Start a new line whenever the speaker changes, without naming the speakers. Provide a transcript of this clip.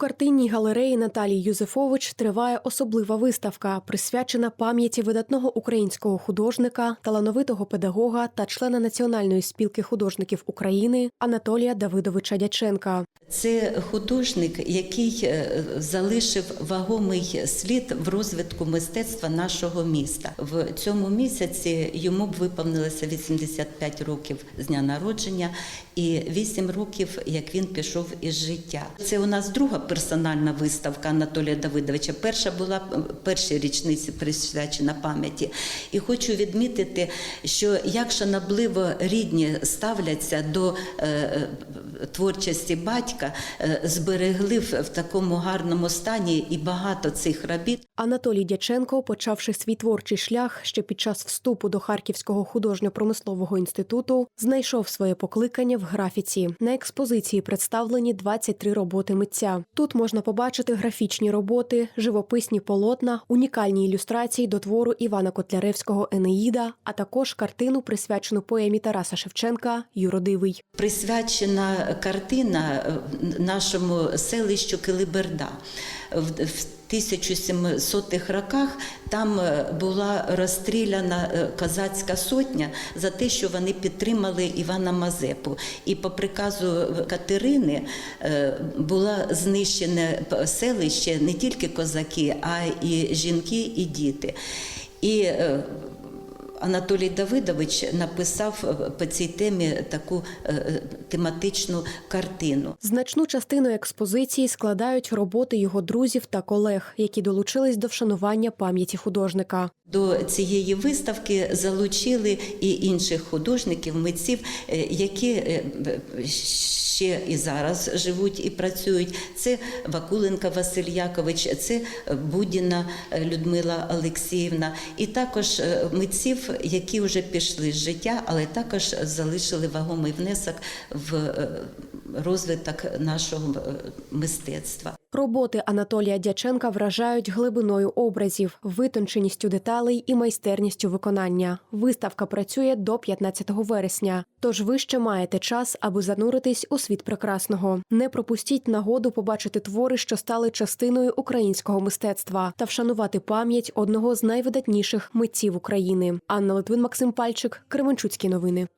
картинній галереї Наталії Юзефович триває особлива виставка, присвячена пам'яті видатного українського художника, талановитого педагога та члена Національної спілки художників України Анатолія Давидовича Дяченка.
Це художник, який е, залишив вагомий слід в розвитку мистецтва нашого міста. В цьому місяці йому б виповнилося 85 років з дня народження і 8 років, як він пішов із життя. Це у нас друга персональна виставка Анатолія Давидовича. Перша була е, першій річниці присвячена пам'яті. І хочу відмітити, що як шанобливо рідні ставляться до е, е, творчості батька, зберегли в в такому гарному стані і багато цих робіт.
Анатолій Дяченко, почавши свій творчий шлях ще під час вступу до Харківського художньо-промислового інституту, знайшов своє покликання в графіці. На експозиції представлені 23 роботи митця. Тут можна побачити графічні роботи, живописні полотна, унікальні ілюстрації до твору Івана Котляревського Енеїда, а також картину, присвячену поемі Тараса Шевченка Юродивий.
Присвячена картина е, нашому селищу Килиберда. В в 1700-х роках там е, була розстріляна е, козацька сотня за те, що вони підтримали Івана Мазепу. І по приказу Катерини було знищене селище не тільки козаки, а і жінки, і діти. І е, Анатолій Давидович написав е, по цій темі таку е, е, тематичну картину.
Значну частину експозиції складають роботи його друзів та колег, які долучились до вшанування пам'яті художника.
До цієї виставки залучили і інших художників, митців, які ще і зараз живуть і працюють. Це Вакуленка Василь Якович, це Будіна Людмила Олексіївна, і також митців, які вже пішли з життя, але також залишили вагомий внесок в е, розвиток нашого е, мистецтва.
Роботи Анатолія Дяченка вражають глибиною образів, витонченістю деталей і майстерністю виконання. Виставка працює до 15 вересня. Тож ви ще маєте час, аби зануритись у світ прекрасного. Не пропустіть нагоду побачити твори, що стали частиною українського мистецтва, та вшанувати пам'ять одного з найвидатніших митців України. Анна Литвин, Максим Пальчик, Кременчуцькі новини.